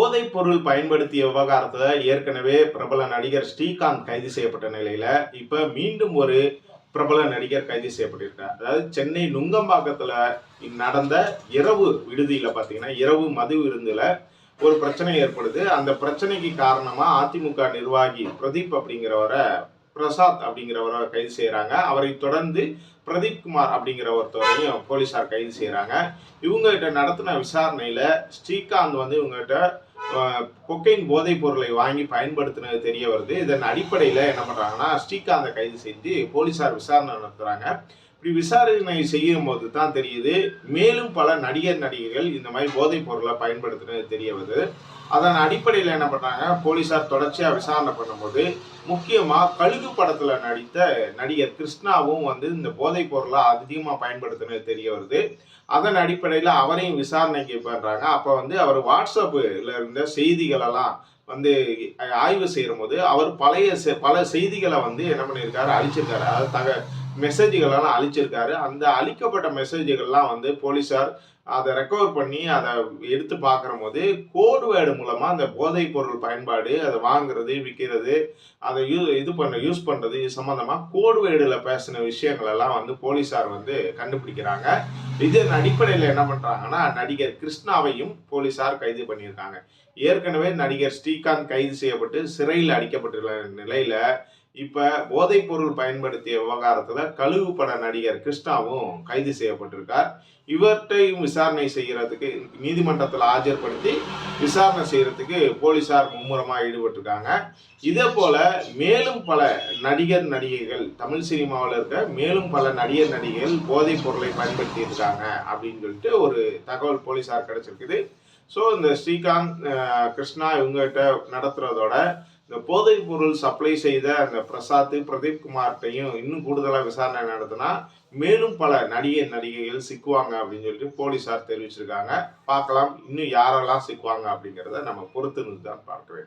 போதைப் பொருள் பயன்படுத்திய விவகாரத்தில் ஏற்கனவே பிரபல நடிகர் ஸ்ரீகாந்த் கைது செய்யப்பட்ட நிலையில இப்ப மீண்டும் ஒரு பிரபல நடிகர் கைது செய்யப்பட்டிருக்கார். அதாவது சென்னை நுங்கம்பாக்கத்தில் நடந்த இரவு விடுதியில் பார்த்தீங்கன்னா இரவு மது விருந்தில் ஒரு பிரச்சனை ஏற்படுது. அந்த பிரச்சனைக்கு காரணமாக அதிமுக நிர்வாகி பிரதீப் அப்படிங்கிறவரை பிரசாத் அப்படிங்கிறவரை கைது செய்கிறாங்க அவரை தொடர்ந்து பிரதீப் குமார் அப்படிங்கிற ஒருத்தவரையும் போலீசார் கைது செய்கிறாங்க இவங்ககிட்ட நடத்தின விசாரணையில் ஸ்ரீகாந்த் வந்து இவங்ககிட்ட கொக்கைன் போதைப் பொருளை வாங்கி பயன்படுத்தினது தெரிய வருது. இதன் அடிப்படையில் என்ன பண்ணுறாங்கன்னா ஸ்ரீகாந்தை கைது செஞ்சு போலீஸார் விசாரணை நடத்துகிறாங்க இப்படி விசாரணை செய்யும் போது தான் தெரியுது மேலும் பல நடிகர் நடிகைகள் இந்த மாதிரி போதைப் பொருளை பயன்படுத்தினது தெரிய வருது அதன் அடிப்படையில் என்ன பண்ணுறாங்க போலீஸார் தொடர்ச்சியாக விசாரணை பண்ணும்போது முக்கியமாக கழுகு படத்தில் நடித்த நடிகர் கிருஷ்ணாவும் வந்து இந்த போதைப் பொருளை அதிகமாக பயன்படுத்தினது தெரிய வருது அதன் அடிப்படையில் அவரையும் விசாரணைக்கு பண்ணுறாங்க அப்போ வந்து அவர் வாட்ஸ்அப்பில் இருந்த செய்திகளெல்லாம் வந்து ஆய்வு செய்யும் போது அவர் பழைய செ- பல செய்திகளை வந்து என்ன பண்ணியிருக்காரு அழிச்சிருக்காரு. அதாவது தக மெசேஜ்களெல்லாம் அழிச்சிருக்காரு. அந்த அழிக்கப்பட்ட மெசேஜ்கள்லாம் வந்து போலீஸார் அதை ரெக்கவர் பண்ணி அதை எடுத்து பார்க்குற போது கோடு வேர்டு மூலமாக அந்த போதைப் பொருள் பயன்பாடு அதை வாங்குறது விற்கிறது அதை யூ இது பண்ண யூஸ் பண்ணுறது இது சம்மந்தமாக கோடு வேர்டில் பேசின விஷயங்களெல்லாம் வந்து போலீஸார் வந்து கண்டுபிடிக்கிறாங்க. இதன் அடிப்படையில் என்ன பண்ணுறாங்கன்னா நடிகர் கிருஷ்ணாவையும் போலீஸார் கைது பண்ணியிருக்காங்க. ஏற்கனவே நடிகர் ஸ்ரீகாந்த் கைது செய்யப்பட்டு சிறையில் அடிக்கப்பட்டுள்ள நிலையில் இப்ப போதைப் பொருள் பயன்படுத்திய விவகாரத்துல கழுகு பட நடிகர் கிருஷ்ணாவும் கைது செய்யப்பட்டிருக்கார். இவர்கிட்டையும் விசாரணை செய்யறதுக்கு நீதிமன்றத்தில் ஆஜர்படுத்தி விசாரணை செய்யறதுக்கு போலீசார் மும்முரமா ஈடுபட்டிருக்காங்க. இதே போல மேலும் பல நடிகர் நடிகைகள் தமிழ் சினிமாவில் இருக்க மேலும் பல நடிகர் நடிகைகள் போதைப் பொருளை பயன்படுத்தி இருக்காங்க அப்படின்னு சொல்லிட்டு ஒரு தகவல் போலீசார் கிடைச்சிருக்குது. ஸோ இந்த ஸ்ரீகாந்த் கிருஷ்ணா இவங்ககிட்ட நடத்துறதோட இந்த போதைப் பொருள் சப்ளை செய்த அந்த பிரசாத் பிரதீப் குமார்கிட்டையும் இன்னும் கூடுதலாக விசாரணை நடத்தினா மேலும் பல நடிகை நடிகைகள் சிக்குவாங்க அப்படின்னு சொல்லிட்டு போலீசார் தெரிவிச்சிருக்காங்க. பார்க்கலாம் இன்னும் யாரெல்லாம் சிக்குவாங்க அப்படிங்கிறத நம்ம பொறுத்து தான் பார்க்க வேண்டும்.